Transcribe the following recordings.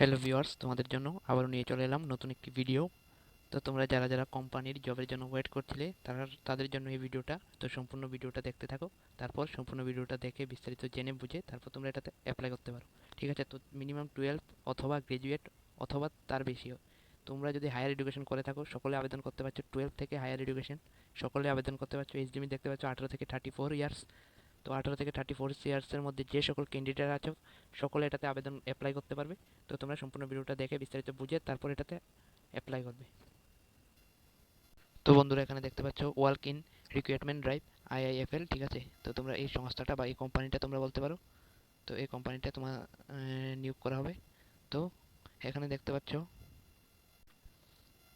Hello viewers তোমাদের জন্য আবারও নিয়ে চলে এলাম নতুন একটি ভিডিও তো তোমরা যারা যারা কোম্পানির জবের জন্য ওয়েট করছিলে, তারা তাদের জন্য এই ভিডিওটা তো সম্পূর্ণ ভিডিওটা দেখতে থাকো, তারপর সম্পূর্ণ ভিডিওটা দেখে বিস্তারিত জেনে বুঝে তারপর তোমরা এটাতে অ্যাপ্লাই করতে পারো। ঠিক আছে, তো মিনিমাম টুয়েলভ অথবা গ্র্যাজুয়েট অথবা তার বেশিও। তোমরা যদি হায়ার এডুকেশন করে থাকো, সকলে আবেদন করতে পারছ টুয়েলভ থেকে হায়ার এডুকেশন সকলে আবেদন করতে পারছ এইচডিমি দেখতে পাচ্ছ আঠারো থেকে থার্টি ফোর ইয়ার্স তো আঠারো থেকে থার্টি ফোর ইয়ার্সের মধ্যে যে সকল ক্যান্ডিডেট আছো, সকলে এটাতে আবেদন অ্যাপ্লাই করতে পারবে। তো তোমরা সম্পূর্ণ ভিডিওটা দেখে বিস্তারিত বুঝে তারপর এটাতে অ্যাপ্লাই করবে। তো বন্ধুরা, এখানে দেখতে পাচ্ছ work in recruitment drive IIFL ঠিক আছে? তো তোমরা এই সংস্থাটা বা এই কোম্পানিটা তোমরা বলতে পারো। তো এই কোম্পানিটা তোমার নিয়োগ করা হবে। তো এখানে দেখতে পাচ্ছ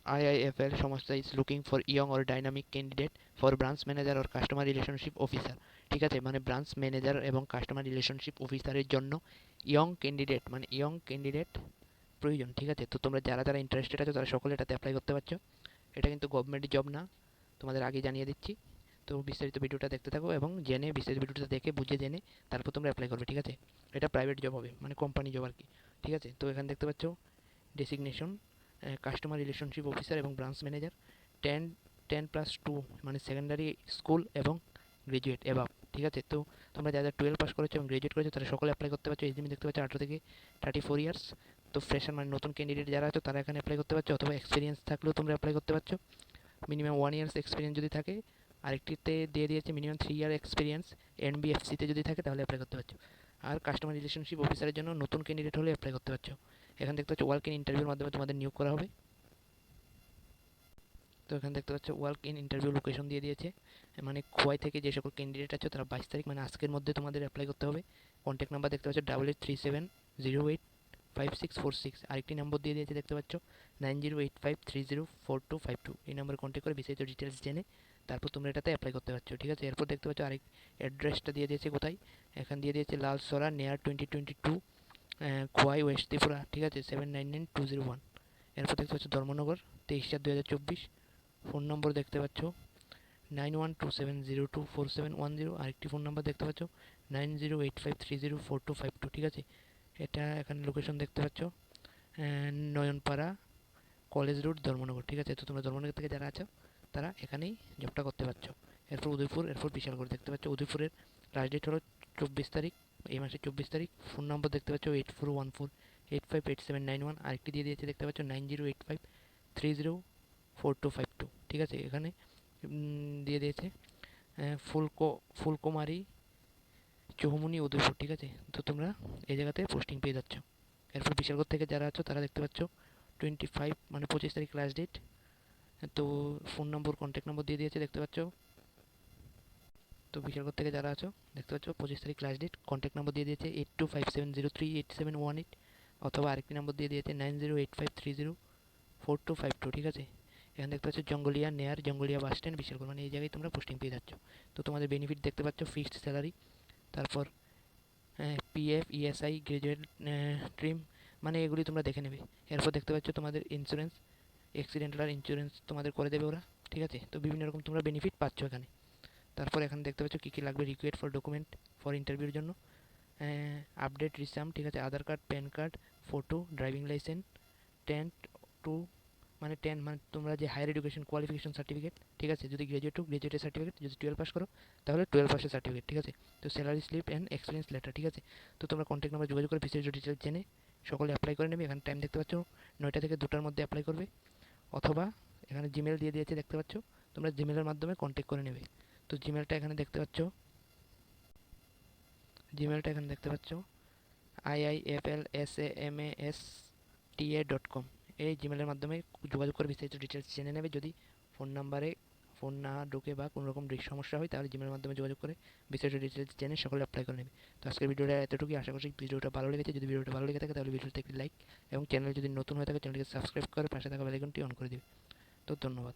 IIFL সংস্থা is looking for young or dynamic candidate for branch manager or customer relationship officer ঠিক আছে? মানে ব্রাঞ্চ ম্যানেজার এবং কাস্টমার রিলেশনশিপ অফিসারের জন্য ইয়ং ক্যান্ডিডেট মানে ইয়ং ক্যান্ডিডেট প্রয়োজন। ঠিক আছে? তো তোমরা যারা যারা ইন্টারেস্টেড আছো, তারা সকলে এটাতে অ্যাপ্লাই করতে পারছ। এটা কিন্তু গভর্নমেন্ট জব না। তোমাদের আগে জানিয়ে দিচ্ছি। তো বিস্তারিত ভিডিওটা দেখতে থাকো এবং জেনে, বিস্তারিত ভিডিওটা দেখে, বুঝে, জেনে তারপর তোমরা অ্যাপ্লাই করবে। ঠিক আছে? এটা প্রাইভেট জব হবে মানে কোম্পানি জব আর কি। ঠিক আছে? তো এখানে দেখতে পাচ্ছ ডেসিগনেশন কাস্টমার রিলেশনশিপ অফিসার এবং branch manager ten ten plus two মানে সেকেন্ডারি স্কুল এবং গ্রাজুয়েট এভাব ঠিক আছে? তো তোমরা যারা টুয়েলভ পাস করেছ এবং গ্রাজুয়েট করেছ, তারা সকলে অ্যাপ্লাই করতে পারছ এইচডিমি দেখতে পাচ্ছ, আঠারো থেকে থার্টি ফোর ইয়ার্স তো ফ্রেশার মানে নতুন ক্যান্ডিডেট যারা আছো, তারা এখানে অ্যাপ্লাই করতে পারছ, অথবা এক্সপিরিয়েন্স থাকলেও তোমরা অ্যাপ্লাই করতে পারছ। মিনিমাম ওয়ান ইয়ার্স এক্সপিরিয়েন্স যদি থাকে, আরেকটিতে দিয়ে দিয়েছে মিনিমাম থ্রি ইয়ার এক্সপিরিয়েন্স এনবিএফসিতে যদি থাকে, তাহলে অ্যাপ্লাই করতে পারছ। আর কাস্টমার রিলেশনশিপ অফিসারের জন্য নতুন ক্যান্ডিডেট হলে অ্যাপ্লাই করতে পারছ। এখানে দেখতে পাচ্ছ ওয়ার্ক ইন ইন্টারভিউর মাধ্যমে তোমাদের নিয়োগ করা হবে। তো এখানে দেখতে পাচ্ছ ওয়ার্ক ইন ইন্টারভিউ লোকেশন দিয়ে দিয়েছে। মানে খোয়াই থেকে যে সকল ক্যান্ডিডেট আছে, তারা বাইশ তারিখ মানে আজকের মধ্যে তোমাদের অ্যাপ্লাই করতে হবে। কন্ট্যাক্ট নাম্বার দেখতে পাচ্ছ double eight three seven zero eight five six four six আরেকটি নম্বর দিয়ে দিয়েছে দেখতে পাচ্ছ nine zero eight five three zero four two five two এই নম্বরে কন্ট্যাক্ট করে বিস্তারিত ডিটেলস জেনে তারপর তোমরা এটাতে অ্যাপ্লাই করতে পারছ, ঠিক আছে? এরপর দেখতে পাচ্ছ আরেক অ্যাড্রেসটা দিয়ে দিয়েছে কোথায়? এখানে দিয়ে দিয়েছে Lalsara near twenty twenty two Khowai, west Tripura, ঠিক আছে? Seven nine nine two zero one এরপর দেখতে পাচ্ছ ধর্মনগর, তেইশ চার দু হাজার চব্বিশ। ফোন নম্বর দেখতে পাচ্ছ nine one two seven zero two four seven one zero আরেকটি ফোন নাম্বার দেখতে পাচ্ছ nine zero eight five three zero four two five two ঠিক আছে? এটা এখানে লোকেশন দেখতে পাচ্ছ নয়নপাড়া কলেজ রোড ধর্মনগর, ঠিক আছে? তো তোমরা ধর্মনগর থেকে যারা আছো, তারা এখানেই জবটা করতে পারছ। এরপর উদয়পুর, এরপর বিশালগড়, দেখতে পাচ্ছ উদয়পুরের লাস্ট ডেট হলো চব্বিশ তারিখ। এই মাসের চব্বিশ তারিখ। ফোন নম্বর দেখতে পাচ্ছ eight four one four eight five eight seven nine one আরেকটি দিয়ে দিয়েছে দেখতে পাচ্ছ nine zero eight five three zero four two five two ঠিক আছে, এখানে দিয়ে দিয়েছে ফুলকো, ফুলকুমারি চৌমুনি উদয়পুর। ঠিক আছে, তো তোমরা এই জায়গাতে পোস্টিং পেয়ে যাচ্ছ। এরপর বিশালগড় থেকে যারা আছো, তারা দেখতে পাচ্ছ টোয়েন্টি ফাইভ মানে পঁচিশ তারিখ লাস্ট ডেট তো ফোন নম্বর কন্ট্যাক্ট নম্বর দিয়ে দিয়েছে, দেখতে পাচ্ছ। তো বিশালগড় থেকে যারা আছো দেখতে পাচ্ছ, পঁচিশ তারিখ লাস্ট ডেট কন্ট্যাক্ট নম্বর দিয়ে দিয়েছে eight two five seven zero three eight seven one eight অথবা আরেকটি নম্বর দিয়ে দিয়েছে nine zero eight five three zero four two five two ঠিক আছে? এখানে দেখতে পাচ্ছ, জঙ্গলিয়া, নেয়ার, জঙ্গলিয়া বাস স্ট্যান্ড বিশালগড় মানে এই জায়গায় তোমরা পোস্টিং পেয়ে যাচ্ছ। তো তোমাদের বেনিফিট দেখতে পাচ্ছ ফিক্সড স্যালারি তারপর পিএফ ইএসআই গ্রাজুয়েট ট্রিম মানে এগুলি তোমরা দেখে নেবে। এরপর দেখতে পাচ্ছ, তোমাদের ইন্স্যুরেন্স অ্যাক্সিডেন্টাল ইন্স্যুরেন্স তোমাদের করে দেবে ওরা, ঠিক আছে? তো বিভিন্ন রকম তোমরা বেনিফিট পাচ্ছ এখানে। তারপর এখানে দেখতে পাচ্ছ কী কী লাগবে রিকোয়েড ফর ডকুমেন্ট ফর ইন্টারভিউর জন্য। আপডেট রিসাম ঠিক আছে Aadhaar card PAN card photo driving licence ten two মানে টেন মানে তোমরা যে হায়ার এডুকেশন কোয়ালিফিকেশন সার্টিফিকেট ঠিক আছে, যদি গ্রাজুয়েট হোক গ্রাজুয়েটের সার্টিফিকেট যদি টুয়েলভ পাস করো, তাহলে টুয়েলভ পাসের সার্টিফিকেট ঠিক আছে। তো salary slip and experience letter ঠিক আছে। তো তোমরা কন্ট্যাক্ট নাম্বার যোগাযোগ করে বিস্তারিত ডিটেলস জেনে সকলে অ্যাপ্লাই করে নেবে। এখানে টাইম দেখতে পাচ্ছ, নয়টা থেকে দুটার মধ্যে অ্যাপ্লাই করবে। অথবা এখানে জিমেল দিয়ে দিয়েছে, দেখতে পাচ্ছ, তোমরা জিমেলের মাধ্যমে কন্ট্যাক্ট করে নেবে। তো জিমেলটা এখানে দেখতে পাচ্ছ। জিমেলটা এখানে দেখতে পাচ্ছ। I I F L S A M A S T A dot com এই জিমেলের মাধ্যমে যোগাযোগ করে বিস্তারিত ডিটেলস জেনে নেবে। যদি ফোন নাম্বারে ফোন না ঢুকে বা কোনো রকম সমস্যা হয়, তাহলে জিমেলের মাধ্যমে যোগাযোগ করে বিস্তারিত ডিটেলস জেনে সকলে অ্যাপ্লাই করে নেবে। তো আজকের ভিডিওটা এতটুকুই। আশা করছি ভিডিওটা ভালো লেগেছে। যদি ভিডিওটা ভালো লেগে থাকে, তাহলে ভিডিওতে একটি লাইক এবং চ্যানেল যদি নতুন হয়ে থাকে চ্যানেলকে সাবস্ক্রাইব করে পাশে থাকা বেলাইকনটি অন করে দেবে। তো ধন্যবাদ।